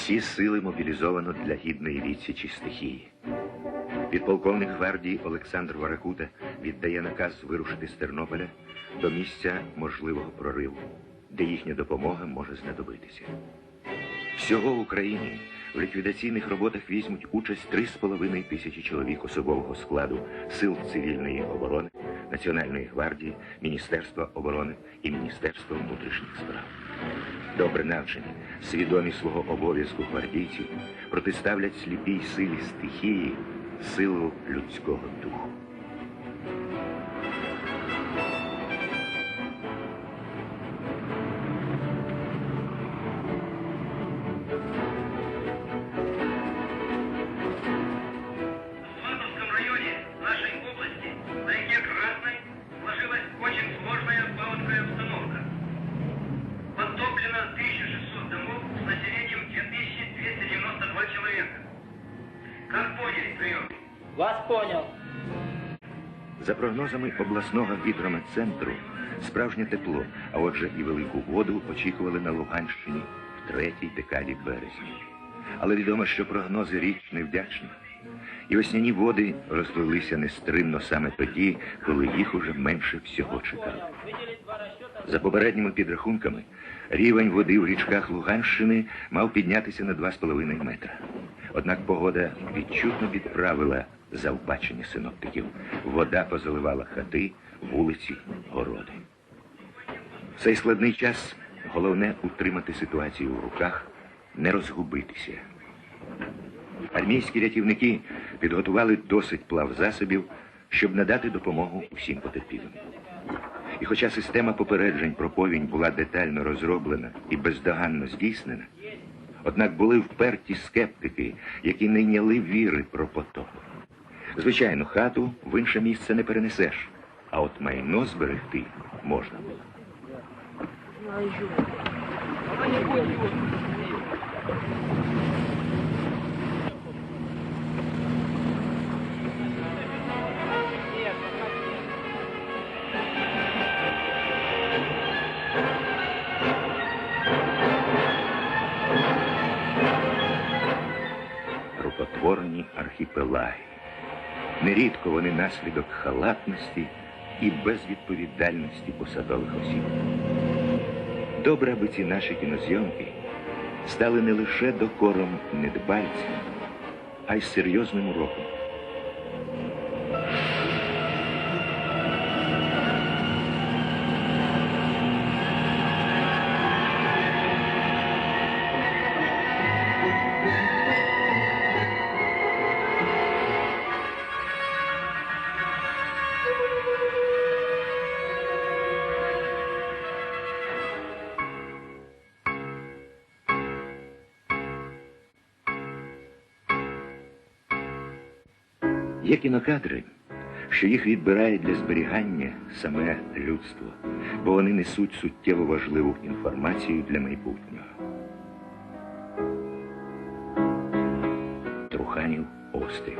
Всі сили мобілізовано для гідної відсічі стихії. Підполковник гвардії Олександр Варакута віддає наказ вирушити з Тернополя до місця можливого прориву, де їхня допомога може знадобитися. Всього в Україні в ліквідаційних роботах візьмуть участь 3,5 тисячі чоловік особового складу сил цивільної оборони, Національної гвардії, Міністерства оборони і Міністерства внутрішніх справ. Добре навчені, свідомі свого обов'язку гвардійці протиставлять сліпій силі стихії силу людського духу. Вас понял. За прогнозами обласного гідрометцентру, справжнє тепло, а отже і велику воду очікували на Луганщині в третій декаді березня. Але відомо, що прогнози річ невдячні. І весняні води розлилися нестримно саме тоді, коли їх уже менше всього чекали. За попередніми підрахунками, рівень води в річках Луганщини мав піднятися на 2,5 метра. Однак погода відчутно підправила завбачення синоптиків. Вода позаливала хати, вулиці, городи. В цей складний час головне утримати ситуацію в руках, не розгубитися. Армійські рятівники підготували досить плавзасобів, щоб надати допомогу усім потерпілим. І хоча система попереджень про повінь була детально розроблена і бездоганно здійснена, однак були вперті скептики, які не йняли віри про потоп. Звичайно, хату в інше місце не перенесеш, а от майно зберегти можна було. рукотворні Нерідко вони наслідок халатності і безвідповідальності посадових осіб. Добре, аби ці наші кінозйомки стали не лише докором недбальців, а й серйозним уроком. Є кінокадри, що їх відбирає для зберігання саме людство, бо вони несуть суттєво важливу інформацію для майбутнього. Труханів острів.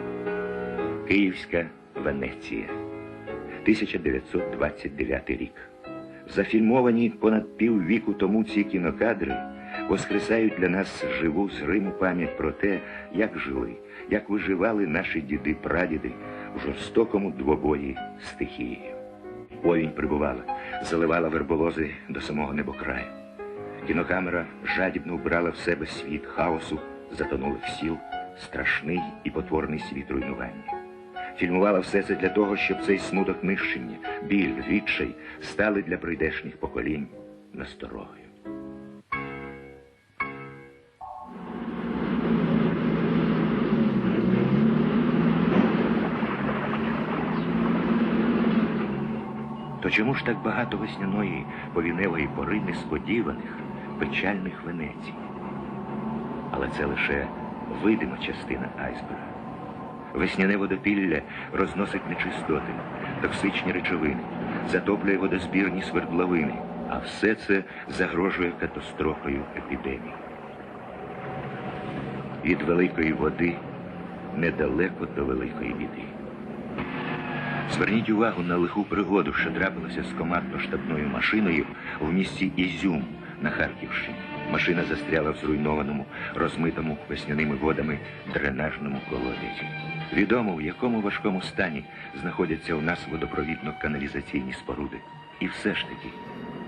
Київська Венеція. 1929 рік. Зафільмовані понад піввіку тому ці кінокадри воскресають для нас живу зриму пам'ять про те, як жили, як виживали наші діди-прадіди в жорстокому двобої з стихією. Повінь прибувала, заливала верболози до самого небокраю. Кінокамера жадібно вбрала в себе світ хаосу, затонулих сіл, страшний і потворний світ руйнування. Фільмувала все це для того, щоб цей смуток нищення, біль, відчай стали для прийдешніх поколінь насторогою. То чому ж так багато весняної повіневої пори несподіваних, печальних Венецій? Але це лише видима частина айсберга. Весняне водопілля розносить нечистоти, токсичні речовини, затоплює водозбірні свердловини, а все це загрожує катастрофою епідемії. Від великої води недалеко до великої біди. Зверніть увагу на лиху пригоду, що трапилася з командно-штабною машиною в місті Ізюм на Харківщині. Машина застряла в зруйнованому, розмитому весняними водами дренажному колодязі. Відомо, в якому важкому стані знаходяться у нас водопровідно-каналізаційні споруди. І все ж таки,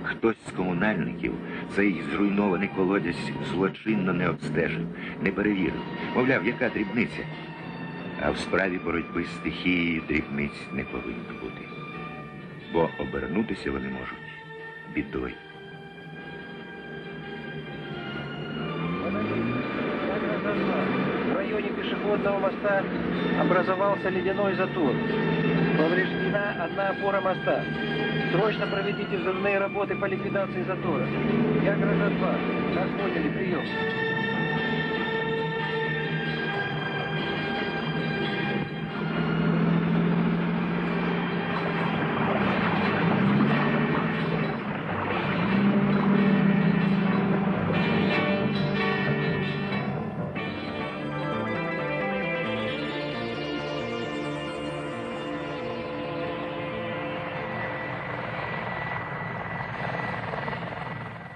хтось з комунальників цей зруйнований колодязь злочинно не обстежив, не перевірив. Мовляв, яка дрібниця. А в справі боротьби з стихією дрібниць не повинно бути. Бо обернутися вони можуть бідою. В районе пешеходного моста образовался ледяной затор. Повреждена одна опора моста. Срочно проведите взрывные работы по ликвидации затора. Я граждан 2. Как поняли, прием.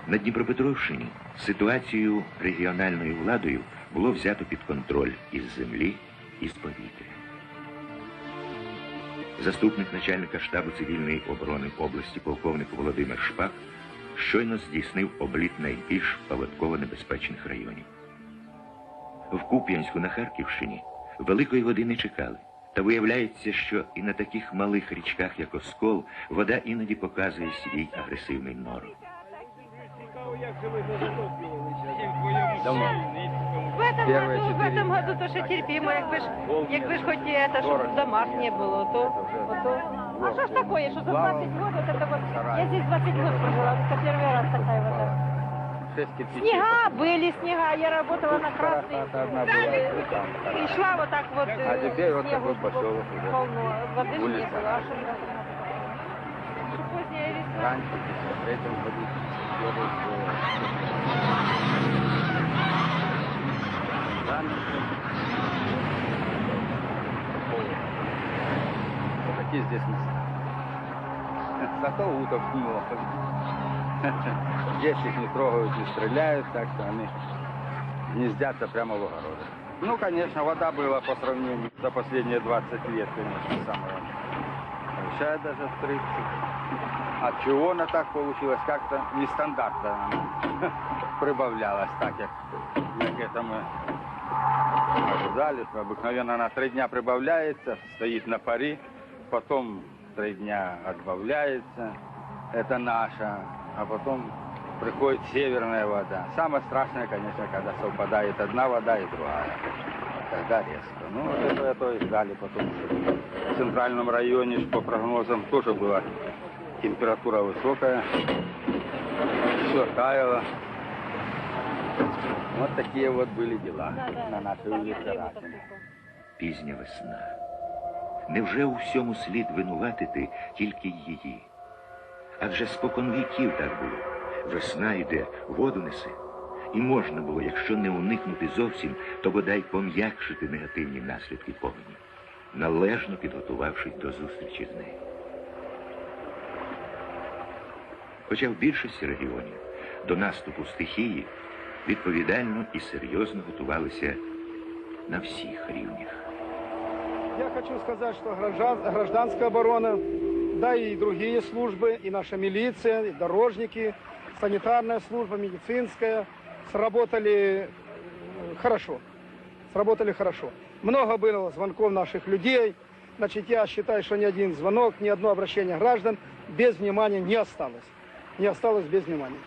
На Дніпропетровщині ситуацію регіональною владою було взято під контроль із землі і з повітря. Заступник начальника штабу цивільної оборони області полковник Володимир Шпак щойно здійснив обліт найбільш паводково небезпечних районів. В Куп'янську на Харківщині великої води не чекали. Та виявляється, що і на таких малих річках, як Оскол, вода іноді показує свій агресивний норов. В этом, Первые году, в четыре этом году то, що терпимо, якби ж, якби ж хоч і это, щоб в домах не було, то, то... А що ж такое, що за 20 год, вот это вот, я здесь 20 год прожила, это первый раз такая вода. Шесть кирпичей. Снега были, снега, я работала на красной, Хата одна была, и там, там. и шла вот так вот, А э, теперь вот снегу такой поселок уже. полно, воды ж не Улица. было, а что Что поздняя весна. Раньше, в 53 году, Здесь места. Зато уток много. Здесь их не трогают, не стреляют, так что они гнездятся прямо в огородах. Ну, конечно, вода была по сравнению за последние 20 лет, конечно, самая большая даже в 30. От чего она так получилась? Как-то нестандартно она прибавлялась так, як, як это мы ожидали. Обыкновенно она три дня прибавляется, стоит на паре, потом три дня отбавляется. Это наша, а потом приходит северная вода. Самое страшное, конечно, когда совпадает одна вода и другая. Тогда резко. Ну, вот это, это и ждали потом. В центральном районе, по прогнозам, тоже была температура высокая. Все таяло. Вот такие вот были дела на нашей улице. Пізня весна. Невже у всьому слід винуватити тільки її? Адже спокон віків так було. Весна йде, воду несе. І можна було, якщо не уникнути зовсім, то бодай пом'якшити негативні наслідки повені, належно підготувавшись до зустрічі з нею. Хоча в більшості регіонів до наступу стихії відповідально і серйозно готувалися на всіх рівнях. Я хочу сказать, что граждан- гражданская оборона, да и другие службы, и наша милиция, и дорожники, санитарная служба, медицинская, сработали э, хорошо. Сработали хорошо. Много было звонков наших людей. Значит, я считаю, что ни один звонок, ни одно обращение граждан без внимания не осталось. Не осталось без внимания.